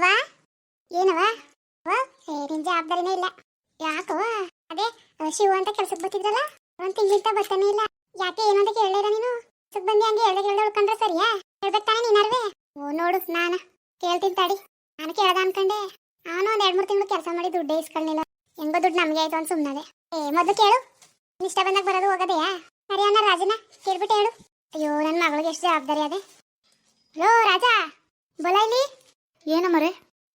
ಅವ? ಏನವ? ಅವ? ಏ, ನಿನ್ ಜವಾಬ್ದಾರಿನೇ ಇಲ್ಲ. ಯಾಕವ ಅದೇ ಶಿವ ಅಂತ ಕೆಲ್ಸಕ್ಕೆ ಬರ್ತಿದ್ರಲ್ಲ? ಒಂದ್ ತಿಂಗಳಿಂದ ಬರ್ತಾನೆ ಇಲ್ಲ. ಯಾಕೆ ಏನು ಅಂತ ಕೇಳಿರ ನೀನು? ಸುಗ್ ಬಂದಿ ಹಂಗೆ ಹೇಳ್ದೆ ಕೇಳ್ದೆ ಉಳ್ಕೊಂಡ್ರೆ ಸರಿಯಾ? ಹೇಳ್ಬೇಕು ತಾನೇ ನೀನಾರ್ವೆ ಓ, ನೋಡು ನಾನು ಕೇಳ್ತೀನಿ ತಡಿ. ನಾನು ಕೇಳ್ದ ಅನ್ಕಂಡೆ. ಅವನು ಒಂದ್ ಎರಡ್ ಮೂರು ತಿಂಗಳು ಕೆಲಸ ಮಾಡಿ ದುಡ್ಡು ಇಸ್ಕೊಳ್ಳಿಲ್ಲ ಹೆಂಗೋ ದುಡ್ಡು ನಮಗೆ ಆಯ್ತು ಅಂತ ಸುಮ್ಮನೆ ಏ, ಮೊದಲು ಕೇಳು. ಇಷ್ಟ ಬಂದಾಗ ಬರೋದು ಹೋಗೋದೆಯಾ? ಸರಿ ಅವನ ರಾಜನ ಕೇಳ್ಬಿಟ್ಟು ಹೇಳು. ಅಯ್ಯೋ ನನ್ನ ಮಗಳಿಗೆ ಎಷ್ಟು ಜವಾಬ್ದಾರಿ ಅದೇ. ಹಲೋ ರಾಜ! ಬಲ ಏನ ಮರೆ?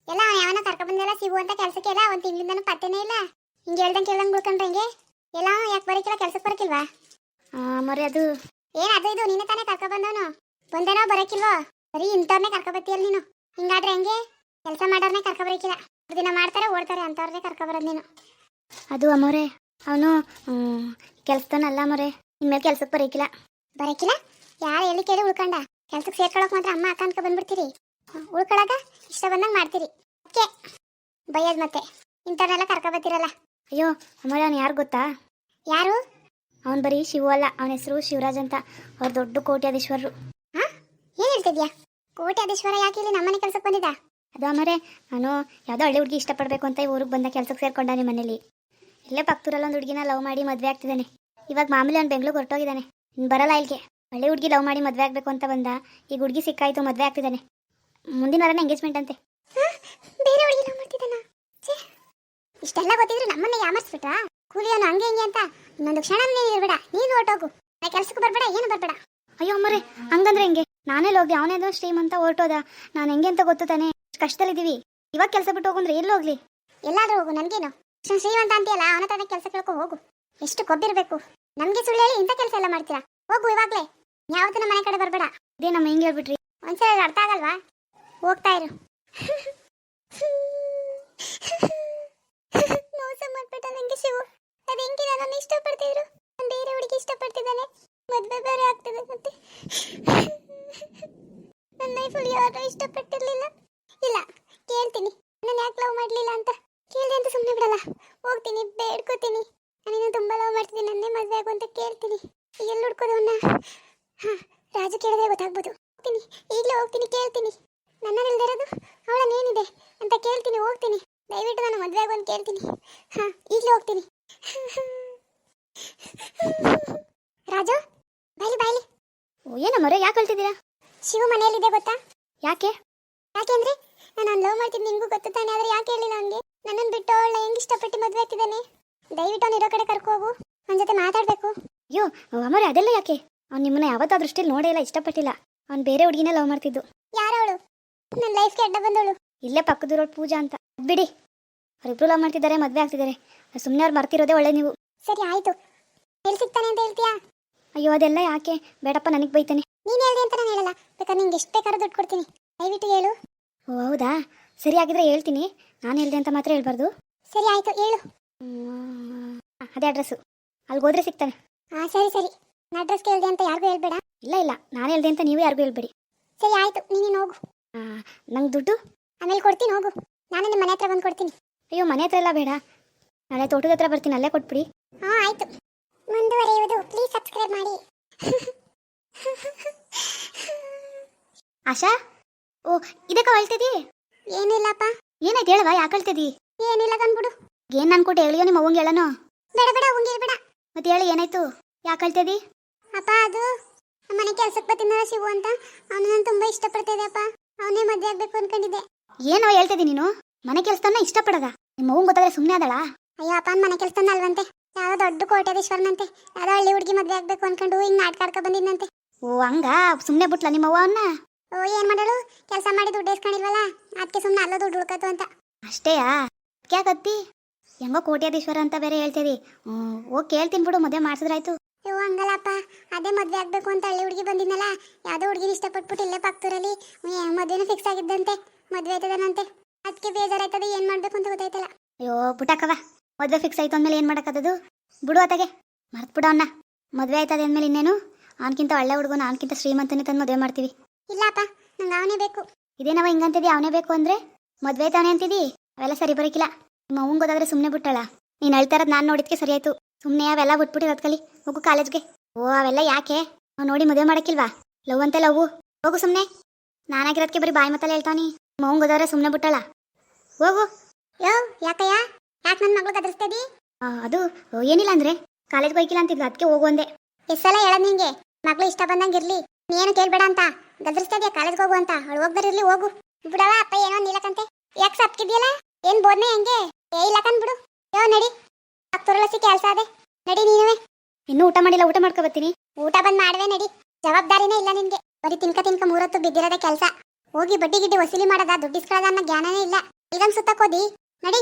ಎಲ್ಲ ಅವ್ನ್ ಯಾವನ ಕರ್ಕೊಂಡ್ಬಂದೆಲ್ಲ ಬಂದೆಲ್ಲ ಸಿಗು ಅಂತ ಕೆಲ್ಸಕ್ಕೆ ಎಲ್ಲ ಒಂದ್ ತಿಂಗಳಿಂದನೂ ಪತ್ತೆನೇ ಇಲ್ಲ. ಹಿಂಗೆ ಹೇಳ್ದಂಗೆ ಕೇಳ್ದಂಗೆ ಉಳ್ಕೊಂಡ್ರೆ ಹಿಂಗೆ? ಎಲ್ಲ ಯಾಕೆ ಬರಕಿಲ್ಲ ಕೆಲ್ಸಕ್ಕೆ ಬರಕಿಲ್ವಾ? ಮರೆ ಅದು. ಏನ್ ಅದು ಇದು ನೀನೇ ತಾನೇ ಕರ್ಕೊ ಬಂದವನು? ಬಂದೇನೋ ಬರಕಿಲ್ವೋ? ಬರೀ ಇಂಥವ್ರನ್ನೇ ಕರ್ಕೊ ಬರ್ತೀಯಲ್ಲ ನೀನು. ಹಿಂಗಾದ್ರೆ ಹೆಂಗೆ? ಕೆಲಸ ಮಾಡೋರ್ನೇ ಕರ್ಕೊ ಬರಕಿಲ್ಲ. ದಿನ ಮಾಡ್ತಾರೆ ಓಡ್ತಾರೆ ಅಂತವ್ರನ್ನೇ ಕರ್ಕೊ ಬರೋದು ನೀನು. ಅದು ಅಮ್ಮೋರೆ ಅವನು ಕೆಲ್ಸದನಲ್ಲ ಮರೆ. ಇನ್ಮೇಲೆ ಕೆಲ್ಸಕ್ಕೆ ಬರಕಿಲ್ಲ. ಬರಕಿಲ್ಲ? ಯಾರು ಎಲ್ಲಿ ಕೇಳಿ ಉಳ್ಕೊಂಡ? ಕೆಲ್ಸಕ್ಕೆ ಸೇರ್ಕೊಳಕ್ ಮಾತ್ರ ಅಮ್ಮ ಅಕ್ಕ ಅನ್ಕೊ ಬಂದ್ಬಿಡ್ತೀರಿ. ಉಳ್ಕೊಳಕ ಇಷ್ಟ ಬಂದಂಗೆ ಮಾಡ್ತೀರಿ. ಓಕೆ. ಬಯ್ಯದ್ ಮತ್ತೆ. ಇಂಥವ್ರನ್ನೆಲ್ಲ ಕರ್ಕೊ ಬರ್ತೀರಲ್ಲ ಅಯ್ಯೋ ಅವ್ನು ಯಾರು ಗೊತ್ತಾ? ಯಾರು? ಅವ್ನು ಬರೀ ಶಿವು ಅಲ್ಲ. ಅವನ ಹೆಸರು ಶಿವರಾಜ್ ಅಂತ. ಅವ್ರು ದೊಡ್ಡ ಕೋಟ್ಯಾಧೀಶ್ವರರು. ಏನು ಹೇಳ್ತಿದ್ಯಾ? ಕೋಟ್ಯಾಧೀಶ್ವರ ಯಾಕೆ ಇಲ್ಲಿ ನಮ್ಮನೆ ಕೆಲ್ಸಕ್ಕೆ ಬಂದಿದ್ದ? ಅದು ಅಮ್ಮರೇ ನಾನು ಯಾವುದೋ ಹಳ್ಳಿ ಹುಡುಗಿ ಇಷ್ಟಪಡಬೇಕು ಅಂತ ಈ ಊರಿಗೆ ಬಂದ ಕೆಲ್ಸಕ್ಕೆ ಸೇರ್ಕೊಂಡ ನಿಮ್ಮ ಮನೇಲಿ. ಇಲ್ಲೇ ಪಕ್ಕದೂರಲ್ಲಿ ಒಂದು ಹುಡುಗಿನ ಲವ್ ಮಾಡಿ ಮದುವೆ ಆಗ್ತಿದ್ದಾನೆ. ಇವಾಗ ಮಾಮೂಲಿ ಅವ್ನು ಬೆಂಗಳೂರು ಹೊರಟೋಗಿದ್ದಾನೆ. ಇನ್ನು ಬರಲ್ಲ ಇಲ್ಲಿಗೆ ಹಳ್ಳಿ ಹುಡುಗಿ ಲವ್ ಮಾಡಿ ಮದುವೆ ಆಗಬೇಕು ಅಂತ ಬಂದ. ಈಗ ಹುಡುಗಿ ಸಿಕ್ಕಾಯಿತು ಮದುವೆ ಆಗ್ತಿದ್ದಾನೆ. ಮುಂದಿನ ವಾರನೇ ಎಂಗೇಜ್ಮೆಂಟ್ ಅಂತೆ. ಬೇರೆ ಹುಡುಗಿ ಲವ್ ಮಾಡ್ತಿದ್ದಾನ? ಛೇ ಇಷ್ಟೆಲ್ಲ ಗೊತ್ತಿದ್ರು ನಮ್ಮನ್ನ ಯಾಮರ್ಸ್ಬಿಟ್ರಾ? ಕೂಲಿಯವನು ಹಂಗೆ ಹಿಂಗೆ ಅಂತ. ಇನ್ನೊಂದು ಕ್ಷಣ ನೀನು ಇರ್ಬೇಡ. ನೀನು ಹೊರಟೋಗು. ನಾ ಕೆಲಸಕ್ಕೆ ಬರಬೇಡ ಏನು ಬರಬೇಡ. ಅಯ್ಯೋ ಅಮ್ಮರೇ ಹಂಗಂದ್ರೆ ಹೆಂಗೆ? ನಾನೇ ಹೋಗಿ ಅವನೇದೋ ಶ್ರೀಮಂತ ಹೊರಟೋದ. ನಾನು ಹೆಂಗೆ ಅಂತ ಗೊತ್ತು ತಾನೆ? ಕಷ್ಟದಲ್ಲಿದ್ದೀವಿ. ಇವಾಗ ಕೆಲಸ ಬಿಟ್ಟು ಹೋಗಂದ್ರೆ ಎಲ್ಲಿ ಹೋಗ್ಲಿ? ಎಲ್ಲಾದ್ರೂ ಹೋಗು ನನಗೇನು? ಶ್ರೀಮಂತ ಅಂತೀಯಲ್ಲ ಅವನ ತಾನೇ ಕೆಲಸ ಕೇಳ್ಕೊ ಹೋಗು ಎಷ್ಟು ಕೊಬ್ಬಿರ್ಬೇಕು. ನಮಗೆ ಸುಳ್ಳು ಹೇಳಿ ಇಂಥ ಕೆಲಸ ಎಲ್ಲ ಮಾಡ್ತೀರಾ? ಹೋಗು ಇವಾಗಲೇ. ಯಾವತ್ತೂ ನಮ್ಮ ಮನೆ ಕಡೆ ಬರಬೇಡ. ಇದೇ ನಮ್ಮ ಹೆಂಗೆ ಹೇಳ್ಬಿಟ್ರಿ? ಒಂದ್ಸಲ ಅರ್ಥ ಆಗಲ್ವಾ? ಹೋಗ್ತಾ ಇರು. ಮೋಸ ಮಾಡ್ಬಿಟ್ಟ ನಂಗೆ ಶಿವು. ಅದು ಹೆಂಗೆ ನನ್ನ ಇಷ್ಟಪಡ್ತಿದ್ರು? ನಾನ್ ಬೇರೆ ಹುಡುಗಿ ಇಷ್ಟಪಡ್ತಿದ್ದಾನೆ. ಮದ್ವೆ ಬೇರೆ ಆಗ್ತದೆ ಮತ್ತೆ. ನನ್ನ ಲೈಫಲ್ಲಿ ಯಾರು ಇಷ್ಟಪಟ್ಟಿರ್ಲಿಲ್ಲ ಇಲ್ಲ ಕೇಳ್ತೀನಿ ನಾನು ಯಾಕೆ ಲವ್ ಮಾಡಲಿಲ್ಲ ಅಂತ ಕೇಳಿದೆ ಅಂತ ಸುಮ್ಮನೆ ಬಿಡಲ್ಲ ಹೋಗ್ತೀನಿ ಬೇಡ್ಕೋತೀನಿ ನಾನಿನ್ನು ತುಂಬ ಲವ್ ಮಾಡ್ತಿದ್ದೀನಿ ನನ್ನೇ ಮದುವೆ ಆಗು ಅಂತ ಕೇಳ್ತೀನಿ ಎಲ್ಲಿ ಹುಡ್ಕೋದವನ್ನ ಹಾಂ ರಾಜು ಕೇಳಿದ್ರೆ ಗೊತ್ತಾಗ್ಬೋದು ಹೋಗ್ತೀನಿ ಈಗಲೇ ಹೋಗ್ತೀನಿ ಕೇಳ್ತೀನಿ ನನ್ನಲ್ಲಿಲ್ದೇ ಇರೋದು ಅವಳನ್ನೇನಿದೆ ಅಂತ ಕೇಳ್ತೀನಿ ಹೋಗ್ತೀನಿ. ದಯವಿಟ್ಟು ನಾನು ಮದುವೆ ಆಗು ಅಂತ ಕೇಳ್ತೀನಿ. ಹಾಂ ಈಗಲೇ ಹೋಗ್ತೀನಿ. ರಾಜು ಬಾಯ್ಲಿ ಬಾಯ್ಲಿ. ಓ ಮರ ಯಾಕೆ ಹೇಳ್ತಿದ್ದೀರಾ ಶಿವ ಮನೆಯಲ್ಲಿದೆ ಗೊತ್ತಾ? ಯಾಕೆ? ಯಾಕೆಂದ್ರೆ ನಾನು ಲವ್ ಮಾಡ್ತೀನಿ ನಿಮಗೂ ಗೊತ್ತು ತಾನೆ ಆದ್ರೆ ಯಾಕೆ ಹೇಳಿಲ್ಲ ನನಗೆ ನನ್ನನ್ನು ಬಿಟ್ಟು ಅವಳನ್ನ ಹೆಂಗ್ ಇಷ್ಟಪಟ್ಟು ಮದುವೆ ಆಗ್ತಿದ್ದಾನೆ? ದಯವಿಟ್ಟು ಅವ್ನು ಇರೋ ಕಡೆ ಕರ್ಕೊ ಹೋಗು. ಅವನ ಜೊತೆ ಮಾತಾಡ್ಬೇಕು. ಅಯ್ಯೋ ಅಮರೆ ಅದೆಲ್ಲ ಯಾಕೆ? ಅವ್ನು ನಿಮ್ಮನ್ನ ಯಾವತ್ತೂ ಆ ದೃಷ್ಟಿಲಿ ನೋಡೇ ಇಲ್ಲ ಇಷ್ಟಪಟ್ಟಿಲ್ಲ. ಅವ್ನು ಬೇರೆ ಹುಡುಗಿನ ಲವ್ ಮಾಡ್ತಿದ್ದು. ಯಾರವಳು? ನನ್ನ ಲೈಫ್ಗೆ ಅಡ್ಡ ಬಂದವಳು. ಇಲ್ಲೇ ಪಕ್ಕದೂರೋಳು ಪೂಜಾ ಅಂತ. ಬಿಡಿ. ಅವ್ರಿಬ್ರು ಲವ್ ಮಾಡ್ತಿದ್ದಾರೆ ಮದುವೆ ಆಗ್ತಿದ್ದಾರೆ. ಸುಮ್ಮನೆ ಅವ್ರು ಮರ್ತಿರೋದೇ ಒಳ್ಳೆ ನೀವು. ಸರಿ ಆಯ್ತು. ಎಲ್ಲಿ ಸಿಗ್ತಾನೆ ಅಂತ ಹೇಳ್ತೀಯಾ? ಅಯ್ಯೋ ಅದೆಲ್ಲ ಯಾಕೆ? ಬೇಡಪ್ಪ ನನಗೆ ಬೈತಾನೆ. ನೀನು ಹೇಳ್ದೆ ಅಂತ ನಾನು ಹೇಳಲ್ಲ. ಬೇಕಾದ್ರೆ ನಿಂಗೆ ಎಷ್ಟು ಬೇಕಾದ್ರೂ ದುಡ್ಡು ಕೊಡ್ತೀನಿ. ದಯವಿಟ್ಟು ಹೇಳು. ಓ ಹೌದಾ? ಸರಿ ಆಗಿದ್ರೆ ಹೇಳ್ತೀನಿ. ನಾನು ಹೇಳಿದೆ ಅಂತ ಮಾತ್ರ ಹೇಳ್ಬಾರ್ದು. ಸರಿ ಆಯ್ತು. ಹೇಳು. ಹ್ಮ್, ಅದೇ ಅಡ್ರೆಸ್ಸು ಅಲ್ಲಿಗೆ ಹೋದ್ರೆ ಸಿಗ್ತಾನೆ. ಹಾಂ ಸರಿ ಸರಿ. ನಾನು ಅಡ್ರೆಸ್ ಕೇಳಿದೆ ಅಂತ ಯಾರಿಗೂ ಹೇಳ್ಬೇಡ. ಇಲ್ಲ ಇಲ್ಲ. ನಾನು ಹೇಳ್ದೆ ಅಂತ ನೀವು ಯಾರಿಗೂ ಹೇಳ್ಬೇಡಿ. ಸರಿ ಆಯ್ತು. ನೀನೇ ಹೋಗು. ನಂಗೆ ದುಡ್ಡು? ಆಮೇಲೆ ಕೊಡ್ತೀನಿ ಹೋಗು. ನಾನು ನಿಮ್ಮ ಮನೆ ಹತ್ರ ಬಂದು ಕೊಡ್ತೀನಿ. ಅಯ್ಯೋ ಮನೆ ಹತ್ರ ಎಲ್ಲ ಬೇಡ. ನಾಳೆ ತೋಟದ ಹತ್ರ ಬರ್ತೀನಿ ಅಲ್ಲೇ ಕೊಟ್ಬಿಡಿ. ಹಾಂ ಆಯ್ತು. ಮುಂದುವರಿಯುವುದು. ಪ್ಲೀಸ್ ಸಬ್ಸ್ಕ್ರೈಬ್ ಮಾಡಿ. ಆಶಾ? ಓ ಇದಕ್ಕೆ ಹೇಳ್ತಿದ್ದಿ ಏನಿಲ್ಲಪ್ಪ. ಏನಾಯ್ತು ಹೇಳವಾ ಯಾಕೆ ಹೇಳ್ತಿದ್ದಿ ಏನಿಲ್ಲ ತಂದ್ಬಿಡು ಏನು ಅನ್ಕೊಟ್ಟು ಹೇಳಿಯೋ ನಿಮ್ಮ ಅವಂಗೆ ಹೇಳನೋ? ಬೇಡ ಬೇಡ ಅವಂಗೆ ಬೇಡ ಮತ್ತೆ ಹೇಳಿ ಏನಾಯ್ತು? ಯಾಕೆ ಹೇಳ್ತಿದ್ದಿ ಅಪ್ಪ ಅದು ಮನೆ ಕೆಲಸಕ್ಕೆ ಬತ್ತಿನ ಶಿವು ಅಂತ. ಅವನು ನಾನು ತುಂಬಾ ಇಷ್ಟಪಡ್ತಿದ್ದೆ ಅಪ್ಪ. ಅವನೇ ಮದುವೆ ಆಗ್ಬೇಕು ಅನ್ಕೊಂಡಿದ್ದೆ. ಏನೋ ಹೇಳ್ತಿದ್ದಿ ನೀನು? ಮನೆ ಕೆಲಸನ ಇಷ್ಟಪಡದ? ನಿಮ್ಮ ಮಗು ಗೊತ್ತಾದ್ರೆ ಸುಮ್ಮನೆ ಅದಳ ಅಯ್ಯೋ ಅಪ್ಪ ಮನೆ ಕೆಲಸನ ಅಲ್ವಂತೆ. ಯಾವ ದೊಡ್ಡ ಕೋಟ್ಯಾಧೀಶ್ವರನಂತೆ. ಯಾವ್ದೋ ಹಳ್ಳಿ ಹುಡುಗಿ ಮದ್ವೆ ಆಗ್ಬೇಕು ಅನ್ಕೊಂಡು ಹಿಂಗ್ ನಾಟಕ ಬಂದಿದ್ದಂತೆ ಬಂದಿದ್ನಂತೆ. ಓ ಹಂಗ? ಸುಮ್ಮನೆ ಬಿಟ್ಲ ನಿಮ್ಮ ಅವನ್ನ ಓ ಏನ್ ಮಾಡಳು? ಕೆಲಸ ಮಾಡಿ ದುಡ್ಡು ಇಸ್ಕೊಂಡಿಲ್ವಲ್ಲ ಅದಕ್ಕೆ ಸುಮ್ಮನೆ ಅಲ್ಲೋ ದುಡ್ಡು ಹುಡ್ಕತ್ತು ಅಂತ. ಅಷ್ಟೇಯಾ? ಯಾಕತ್ತಿ ಹೆಂಗೋ ಕೋಟ್ಯಾಧೀಶ್ವರ ಅಂತ ಬೇರೆ ಹೇಳ್ತೀರಿ ಓ ಕೇಳ್ತೀನಿ ಬಿಡು ಮದುವೆ ಮಾಡ್ಸಿದ್ರಾಯ್ತು. ಅಯ್ಯೋ ಹಂಗಲ್ಲಪ್ಪ. ಅದೇ ಮದ್ವೆ ಆಗ್ಬೇಕು ಅಂತ ಹಳ್ಳಿ ಹುಡುಗಿ ಬಂದಿದ್ನಲ್ಲ ಯಾವ್ದೋ ಹುಡುಗಿನ ಇಷ್ಟಪಟ್ಬಿಟ್ಟು ಇಲ್ಲೇ ಪಕ್ಕದೂರಲ್ಲಿ ಮದ್ವೆನೂ ಫಿಕ್ಸ್ ಆಗಿದ್ದಂತೆ. ಮದ್ವೆ ಆಯ್ತದನಂತೆ? ಅದಕ್ಕೆ ಬೇಜಾರಾಯ್ತದೆ ಏನ್ ಮಾಡ್ಬೇಕು ಅಂತ ಗೊತ್ತಾಯ್ತಲ್ಲ. ಅಯ್ಯೋ ಪುಟಕವ ಮದುವೆ ಫಿಕ್ಸ್ ಆಯ್ತು ಅಂದಮೇಲೆ ಏನು ಮಾಡೋಕ್ಕದು ಬಿಡು ಆತಗೆ ಮರ್ತ್ ಬಿಡು ಅವನ್ನ ಮದುವೆ ಆಯ್ತದೆ ಅಂದಮೇಲೆ ಇನ್ನೇನು? ಅವನಕ್ಕಿಂತ ಒಳ್ಳೆ ಹುಡುಗನ ಅವನಕ್ಕಿಂತ ಶ್ರೀಮಂತನೇ ತಂದು ಮದುವೆ ಮಾಡ್ತೀವಿ. ಇಲ್ಲಪ್ಪ ನಂಗೆ ಅವನೇ ಬೇಕು. ಇದೇನವ ಹಿಂಗಂತಿದ್ದಿ ಅವನೇ ಬೇಕು ಅಂದ್ರೆ? ಮದುವೆ ಆಯ್ತಾನೆ ಅಂತಿದ್ದಿ ಅವೆಲ್ಲ ಸರಿ ಬರಕಿಲ್ಲ. ನಿಮ್ಮ ಅವ್ವಂಗೆ ಗೊತ್ತಾದ್ರೆ ಸುಮ್ಮನೆ ಬಿಟ್ಟಳ. ನೀನು ಹೇಳ್ತಾ ಇರೋದು ನಾನು ನೋಡಿದ್ಕೆ ಸರಿ ಆಯ್ತು ಸುಮ್ಮನೆ ಅವೆಲ್ಲ ಬಿಟ್ಬಿಟ್ಟಿರೋದು ಕಲಿ ಹೋಗು ಕಾಲೇಜ್ಗೆ. ಓ ಅವೆಲ್ಲ ಯಾಕೆ? ನಾವು ನೋಡಿ ಮದುವೆ ಮಾಡಕ್ಕಿಲ್ವಾ? ಲವ್ ಅಂತ ಲವ್ ಹೋಗು ಸುಮ್ಮನೆ ನಾನಾಗಿರೋದಕ್ಕೆ ಬರೀ ಬಾಯಿ ಮತ್ತಲ್ಲ ಹೇಳ್ತಾನಿ ಮೌಂಗ್ ಹೋದವ್ರೆ ಸುಮ್ಮನೆ ಬಿಟ್ಟಳ? ಹೋಗು. ಯೋ ಯಾಕಯ್ಯ? ಯಾಕೆ ನನ್ನ ಮಗಳು ಗದರಿಸ್ತಾ ಆ, ಅದು ಏನಿಲ್ಲ ಅಂದ್ರೆ ಕಾಲೇಜ್ಗೆ ಹೋಗಿಲ್ಲ ಅಂತಿದ್ಲು ಅದಕ್ಕೆ ಹೋಗು ಅಂದೆ. ಎಷ್ಟ್ ಸಲ ಹೇಳದ್ ನಿಂಗೆ ಮಗಳು ಇಷ್ಟ ಬಂದಂಗೆ ಇರ್ಲಿ ನೀನು ಕೇಳ್ಬೇಡ ಅಂತ. ಗದರಿಸ್ತಾ ಇದೆಯಾ ಕಾಲೇಜ್ಗೆ ಹೋಗು ಅಂತ ಅವಳು ಇರ್ಲಿ ಹೋಗು. ಬಿಡವ ಅಪ್ಪ ಏನೋ ನೀಲಕಂತೆ. ಯಾಕೆ ಸಪ್ಕಿದ್ಯಲ್ಲ? ಏನ್ ಬೋದ್ನೆ ಹೆಂಗೆ? ಏ ಇಲ್ಲ ಬಿಡು. ಯೋ ನಡಿ. ಹತ್ತುರಳಸಿ ಕೆಲಸ ಅದೆ ನಡಿ ನೀನುವೆ. ಇನ್ನೂ ಊಟ ಮಾಡಿಲ್ಲ ಊಟ ಮಾಡ್ಕೊ ಬರ್ತೀನಿ. ಊಟ ಬಂದ್ ಮಾಡುವೆ ನಡಿ. ಜವಾಬ್ದಾರಿನೇ ಇಲ್ಲ ನಿನ್ಗೆ ಬರೀ ತಿನ್ಕ ತಿನ್ಕ ಮೂರತ್ತು ಬಿದ್ದಿರೋದೇ ಕೆಲಸ. ಹೋಗಿ ಬಡ್ಡಿ ಗಿಡ್ಡಿ ವಸೂಲಿ ಮಾಡದ ದುಡ್ಡು ಇಸ್ಕೊಳ್ಳೋದ ಅನ್ನೋ ಜ್ಞಾನನೇ ಇಲ್ಲ. ಇದನ್ ಸುತ್ತಕ್ಕೋದಿ ನಡಿ.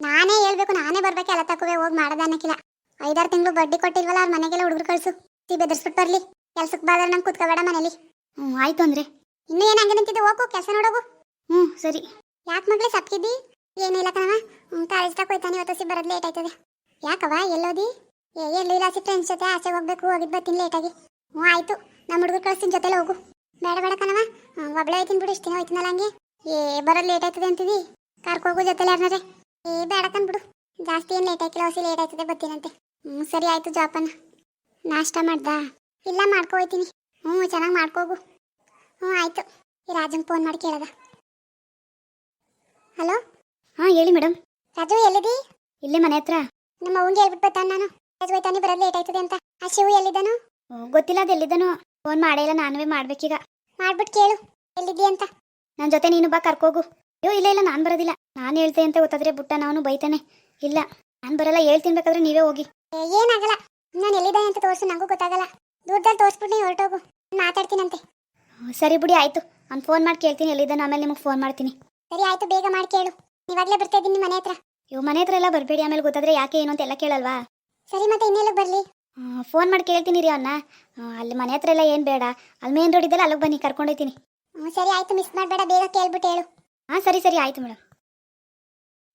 ನಾನೇ ಹೇಳ್ಬೇಕು ನಾನೇ ಬರ್ಬೇಕು ಎಲ್ಲ ತಕ್ಕುವೆ ಹೋಗಿ ಮಾಡದ ಅನ್ನಕ್ಕಿಲ್ಲ ಐದಾರು ತಿಂಗಳು ಬಡ್ಡಿ ಕೊಟ್ಟಿಲ್ವಲ್ಲ ಅವ್ರ ಮನೆಗೆಲ್ಲ ಹುಡುಗರು ಕಳ್ಸು. ಸಿ ಬೆದರ್ಸ್ಬಿಟ್ಟು ಬರ್ಲಿ. ಕೆಲ್ಸಕ್ಕೆ ಬಾದ್ರೆ ನಂಗೆ ಕುತ್ಕೋಬೇಡ ಮನೇಲಿ. ಹ್ಞೂ ಆಯ್ತು ಅಂದ್ರೆ. ಇನ್ನೂ ಏನು ಹಂಗೆ ನಿಂತಿದ್ದು? ಹೋಗು ಕೆಲಸ ನೋಡೋಗು. ಹ್ಞೂ ಸರಿ. ಯಾಕೆ ಮಗ್ಳೆ ಸಪ್ಕಿದ್ದಿ? ಏನಿಲ್ಲ ಕಣವ ಕಾಲೇಜ್ ತಕ್ಕ ಹೋಯ್ತಾನೆ ಇವತ್ತು ಸಿ ಬರೋದು ಲೇಟ್ ಆಯ್ತದೆ. ಯಾಕವ ಎಲ್ಲೋದಿ? ಏ ಎಲ್ಲೂ ಇಲ್ಲ ಸಿ ಫ್ರೆಂಡ್ಸ್ ಜೊತೆ ಆಚೆ ಹೋಗ್ಬೇಕು ಹೋಗಿದ್ದು ಬರ್ತೀನಿ ಲೇಟಾಗಿ ಹ್ಞೂ ಆಯ್ತು. ನಮ್ಮ ಹುಡುಗರು ಕಳಿಸ್ತೀನಿ ಜೊತೆಲೆ ಹೋಗು. ಬೇಡ ಬೇಡ ಕಣವ ಒಬ್ಳೆ ಐತಿನ್ ಬಿಡು ಇಷ್ಟಿನ ಹೋಯ್ತಿನಲ್ಲ ಹಂಗೆ. ಏ ಬರೋದು ಲೇಟ್ ಆಯ್ತದೆ ಅಂತಿದಿ? ಕಾರ್ಕ್ ಹೋಗು ಜೊತೆಲೆ ಯಾರನಾರೆ. ಏ ಬೇಡ ಕಣ್ಬಿಡು ಜಾಸ್ತಿ ಏನು ಲೇಟ್ ಆಯ್ತಿಲ್ಲ ಹೊಸಿ ಲೇಟ್ ಆಯ್ತದೆ ಬರ್ತೀನಂತೆ ಹ್ಞೂ ಸರಿ ಆಯಿತು ಜಾಪನ. ನಾಷ್ಟ ಮಾಡ್ದಾ? ಇಲ್ಲ ಮಾಡ್ಕೊ ಹೋಯ್ತೀನಿ. ಹ್ಞೂ ಚೆನ್ನಾಗಿ ಮಾಡ್ಕೋಗು ಹ್ಞೂ ಆಯಿತು. ಈ ರಾಜಂಗೆ ಫೋನ್ ಮಾಡಿ ಕೇಳದ. ಹಲೋ? ಹಾಂ ಹೇಳಿ ಮೇಡಮ್ ರಾಜು ಎಲ್ಲಿದಿ? ಇಲ್ಲೇ ಮನೆ ಹತ್ರ. ನಮ್ಮ ಅವಂಗೆ ಹೇಳ್ಬಿಟ್ಟು ಬರ್ತಾನೆ ನಾನು. ರಾಜು ಹೋಯ್ತಾನೆ ಬರೋದು ಲೇಟ್ ಆಯ್ತದೆ ಅಂತ. ಆ ಶಿವು ಎಲ್ಲಿದ್ದಾನು? ಗೊತ್ತಿಲ್ಲ ಅದು ಎಲ್ಲಿದ್ದನೋ. ಫೋನ್ ಮಾಡೇ ಇಲ್ಲ ನಾನುವೇ ಮಾಡ್ಬೇಕೀಗ. ಮಾಡ್ಬಿಟ್ಟು ಕೇಳು ಎಲ್ಲಿದ್ದೀಯ ಅಂತ? ನನ್ನ ಜೊತೆ ನೀನು ಬಾ ಕರ್ಕೋಗು. ಅಯ್ಯೋ ಇಲ್ಲ ಇಲ್ಲ ನಾನು ಬರೋದಿಲ್ಲ. ನಾನು ಹೇಳ್ತೆ ಅಂತ ಗೊತ್ತಾದ್ರೆ ಬುಟ್ಟ ನಾನು ಬೈತಾನೆ. ಇಲ್ಲ ನಾನು ಬರಲ್ಲ ಹೇಳ್ತೀನಿ ಬೇಕಾದ್ರೆ ನೀವೇ ಹೋಗಿ. ಏನಾಗಲ್ಲ. ನಾನು ಎಲ್ಲಿದೆ ಅಂತ ತೋರಿಸು ನಂಗೂ ಗೊತ್ತಾಗಲ್ಲ. ದೂರದಲ್ಲಿ ತೋರಿಸ್ಬಿಟ್ಟು ನೀವು ಹೊರಟೋಗು. ಮಾತಾಡ್ತೀನಂತೆ. ಸರಿ ಬಿಡಿ ಆಯಿತು. ನಾನು ಫೋನ್ ಮಾಡಿ ಕೇಳ್ತೀನಿ ಎಲ್ಲಿದ್ದಾನೆ ಆಮೇಲೆ ನಿಮಗೆ ಫೋನ್ ಮಾಡ್ತೀನಿ. ಸರಿ ಆಯ್ತು ಬೇಗ ಮಾಡಿ ಕೇಳು. ಇವಾಗಲೇ ಬರ್ತಾ ಇದ್ದೀನಿ ಮನೆ ಹತ್ರ. ಇವ್ ಮನೆ ಹತ್ರ ಎಲ್ಲ ಬರಬೇಡಿ ಆಮೇಲೆ ಗೊತ್ತಾದ್ರೆ ಯಾಕೆ ಏನು ಅಂತ ಎಲ್ಲ ಕೇಳಲ್ವಾ? ಸರಿ ಮತ್ತೆ ಇನ್ನೆಲ್ಲ ಬರಲಿ? ಫೋನ್ ಮಾಡಿ ಕೇಳ್ತೀನಿ ರೀ ಅವನ್ನ ಅಲ್ಲಿ ಮನೆ ಹತ್ರ ಎಲ್ಲ ಏನು ಬೇಡ. ಅಲ್ಲಿ ಮೇನ್ ರೋಡ್ ಇದೆಲ್ಲ ಅಲ್ಲಿಗೆ ಬನ್ನಿ ಕರ್ಕೊಂಡೋಯ್ತೀನಿ ಹ್ಞೂ ಸರಿ ಆಯ್ತು ಮಿಸ್ ಮಾಡಬೇಡ ಬೇಗ ಕೇಳ್ಬಿಟ್ಟು ಹೇಳು. ಹಾಂ ಸರಿ ಸರಿ ಆಯಿತು ಮೇಡಮ್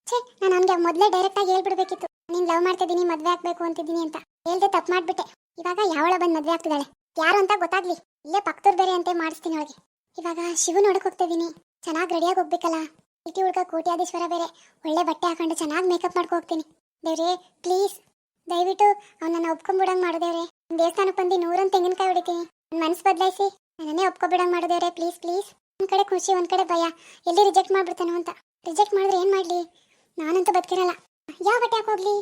ಛೇ ನಾನು ಅವ್ನಿಗೆ ಮೊದಲೇ ಡೈರೆಕ್ಟಾಗಿ ಹೇಳ್ಬಿಡ್ಬೇಕಿತ್ತು. ನೀನು ಲವ್ ಮಾಡ್ತಿದ್ದೀನಿ ಮದುವೆ ಆಗ್ಬೇಕು ಅಂತಿದ್ದೀನಿ ಅಂತ. ಹೇಳ್ದೆ ತಪ್ಪು ಮಾಡ್ಬಿಟ್ಟೆ. ಇವಾಗ ಯಾವಳ ಬಂದು ಮದುವೆ ಆಗ್ತಿದ್ದಾಳೆ. ಯಾರು ಅಂತ ಗೊತ್ತಾಗ್ಲಿ. ಇಲ್ಲೇ ಪಕ್ಕದವ್ರು ಬೇರೆ ಅಂತ ಮಾಡಿಸ್ತೀನಿ ಅವಳಿಗೆ. ಇವಾಗ ಶಿವ ನೋಡಕ್ ಹೋಗ್ತಿದ್ದೀನಿ ಚೆನ್ನಾಗಿ ರೆಡಿಯಾಗಿ ಹೋಗ್ಬೇಕಲ್ಲ. ಸಿಟಿ ಹುಡುಗ ಕೋಟ್ಯಾಧೀಶ್ವರ ಬೇರೆ. ಒಳ್ಳೆ ಬಟ್ಟೆ ಹಾಕೊಂಡು ಚೆನ್ನಾಗಿ ಮೇಕಪ್ ಮಾಡ್ಕೊ ಹೋಗ್ತೀನಿ. ದೇವ್ರೆ ಪ್ಲೀಸ್ ದಯವಿಟ್ಟು ಅವನನ್ನ ಒಪ್ಕೊಂಡ್ಬಿಡಂಗ್ ಮಾಡಿದೇವ್ರೆ ದೇವಸ್ಥಾನಕ್ಕೆ ಬಂದು ನೂರೊಂದು ತೆಂಗಿನಕಾಯಿ ಹೊಡಿತೀನಿ. ನನ್ನ ಮನಸ್ಸು ಬದಲಾಯಿಸಿ. ನನ್ನೇ ಒಪ್ಕೊಬಿಡಂಗ್ ಮಾಡಿದೇವ್ರೆ ಪ್ಲೀಸ್ ಪ್ಲೀಸ್ ಒಂದ್ ಕಡೆ ಖುಷಿ, ಒಂದ್ ಕಡೆ ಭಯ. ಎಲ್ಲಿ ರಿಜೆಕ್ಟ್ ಮಾಡ್ಬಿಡ್ತಾನೋ ಅಂತ. ರಿಜೆಕ್ಟ್ ಮಾಡಿದ್ರೆ ಏನ್ ಮಾಡ್ಲಿ? ನಾನಂತೂ ಬದುಕಿರಲ್ಲ. ಯಾವ ಬಟ್ಟೆ ಹಾಕೋಗ್ಲಿ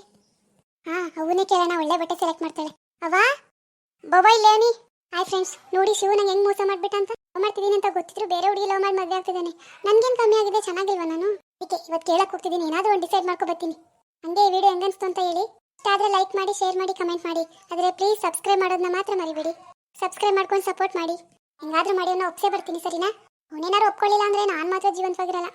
ಹಾ ಅವನೇ ಕೇಳೋಣ, ಒಳ್ಳೆ ಬಟ್ಟೆ ಸೆಲೆಕ್ಟ್ ಮಾಡ್ತಾಳೆ. ಅವಾ ಬಾಬಾ ಇಲ್ಲೇನಿ ಹಾಯ್ ಫ್ರೆಂಡ್ಸ್ ನೋಡಿ, ಶಿವ ನಂಗೆ ಹೆಂಗ್ ಮೋಸ ಮಾಡ್ಬಿಟ್ಟ ಅಂತ. ಮಾಡ್ತಿದ್ದೀನಿ ಅಂತ ಗೊತ್ತಿದ್ರು ಬೇರೆ ಹುಡುಗಿ ಲವ್ ಮಾಡಿ ಮದುವೆ ಆಗ್ತಿದ್ದಾನೆ. ನನ್ಗೇನ್ ಕಮ್ಮಿ ಆಗಿದೆ? ಚೆನ್ನಾಗಿಲ್ವಾ ನಾನು? ಇವತ್ತು ಕೇಳಕ್ ಹೋಗ್ತಿದ್ದೀನಿ. ಏನಾದ್ರೂ ಒಂದು ಡಿಸೈಡ್ ಮಾಡ್ಕೊ ಬರ್ತೀನಿ. ಹಂಗೆ ಈ ವಿಡಿಯೋ ಹೆಂಗನ್ಸ್ತು ಅಂತ ಹೇಳಿ. ಇಷ್ಟ ಆದ್ರೆ ಲೈಕ್ ಮಾಡಿ ಶೇರ್ ಮಾಡಿ ಕಮೆಂಟ್ ಮಾಡಿ. ಆದರೆ ಪ್ಲೀಸ್ ಸಬ್ಸ್ಕ್ರೈಬ್ ಮಾಡೋದನ್ನ ಮಾತ್ರ ಮರಿಬೇಡಿ. ಸಬ್ಸ್ಕ್ರೈಬ್ ಮಾಡ್ಕೊಂಡು ಸಪೋರ್ಟ್ ಮಾಡಿ. ಹೆಂಗಾದ್ರೂ ಮಾಡಿ ಅನ್ನೋ ಒಪ್ಸೇ ಬರ್ತೀನಿ, ಸರಿನಾ? ಅವನೇನಾರು ಒಪ್ಕೊಳ್ಳಿಲ್ಲ ಅಂದ್ರೆ ನಾನು ಮಾತ್ರ ಜೀವಂತವಾಗಿರಲ್ಲ.